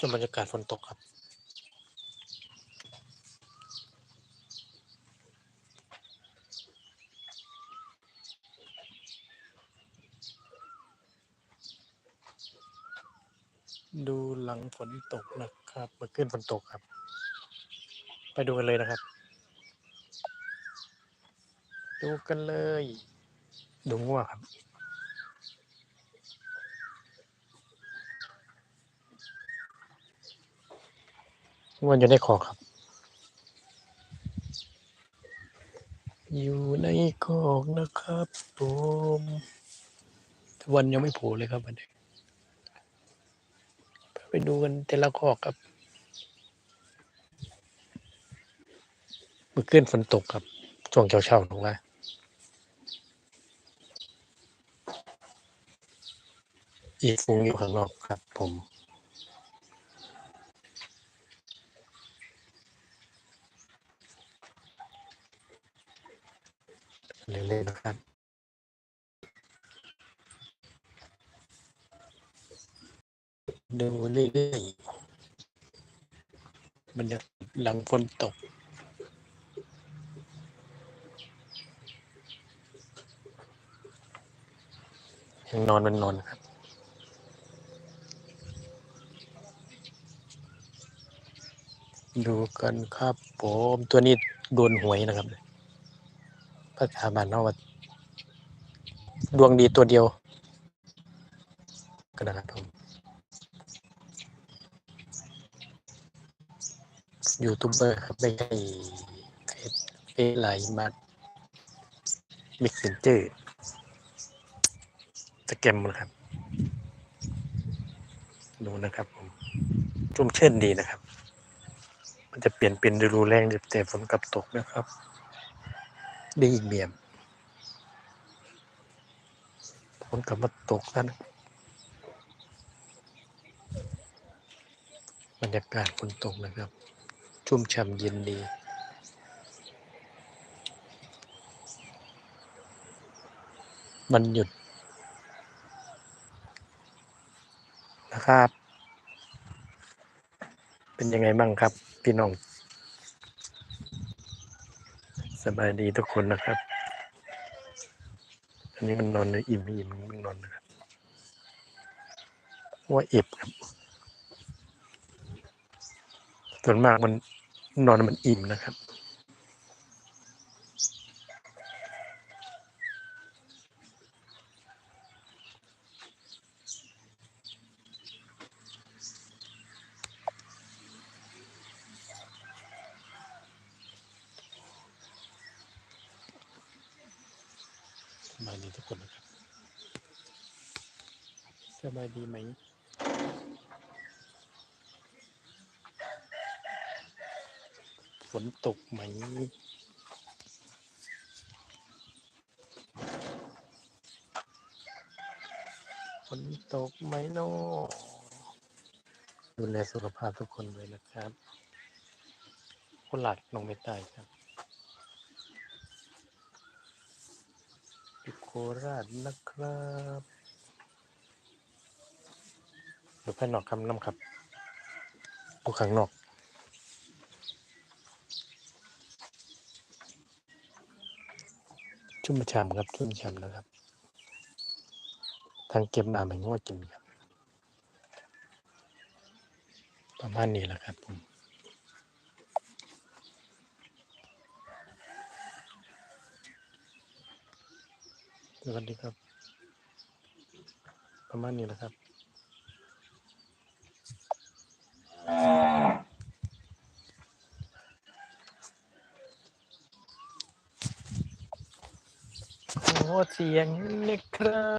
ชมบรรยากาศฝนตกครับ ดูหลังฝนตกนะครับเมื่อคืนฝนตกครับ ไปดูกันเลยนะครับ ดูกันเลย ดูง่วงครับ ง่วงอยู่ในคอกครับ อยู่ในคอกนะครับผมวันยังไม่โผล่เลยครับวันนี้ไปดูกันแต่ละคอกครับ เมื่อคืนฝนตกครับช่วงเช้าๆถูกไหมอีกฟูงอยู่ข้างนอกครับผม เรื่อยๆนะครับดูเรื่อยๆมันจะหลังฝนตก ยังนอนมันนอนครับดูกันครับผมตัวนี้โดนหวยนะครับ ภาษาบ้านเราว่าดวงดีตัวเดียว ก็นะครับผมยูทูบเบอร์ครับไม่ใช่เฟซเฟซไลน์มามิกเซนเจอร์สแกมนะครับ ดูนะครับผมชุ่มเช่นดีนะครับ มันจะเปลี่ยนเป็นฤดูแรงแต่ฝนกลับตกนะครับ ด้อีกเบียมฝนกลับมาตกแล้นะบรรยากาศฝนตกนะครับ ชุ่มฉ่ำเย็นดีมันหยุดนะครับ เป็นยังไงบ้างครับ พี่น้อง สบายดีทุกคนนะครับ อันนี้มันนอนในอิ่มอิ่มมันนอนนะครับว่าเอ็บครับส่วนมากมันนอนมันอิ่มนะครับ บายดีทุกคนนะครับสบายดีไหมฝนตกไหมฝนตกไหมโนอะดูแลสุขภาพทุกคนเลยนะครับคนหลักลงไม่ใต้ครับอยู่ โคราชนะครับอยู่ภายนอกคำน้ำครับอยู่ข้างนอกชุ่มฉ่ำครับชุ่มฉ่ำนะครับ ทางเก็บมาไม่งวดกินครับ ประมาณนี้แหละครับผม วัสดีครับ ประมาณนี้แหละครับโอ้เสียงนี่ครับ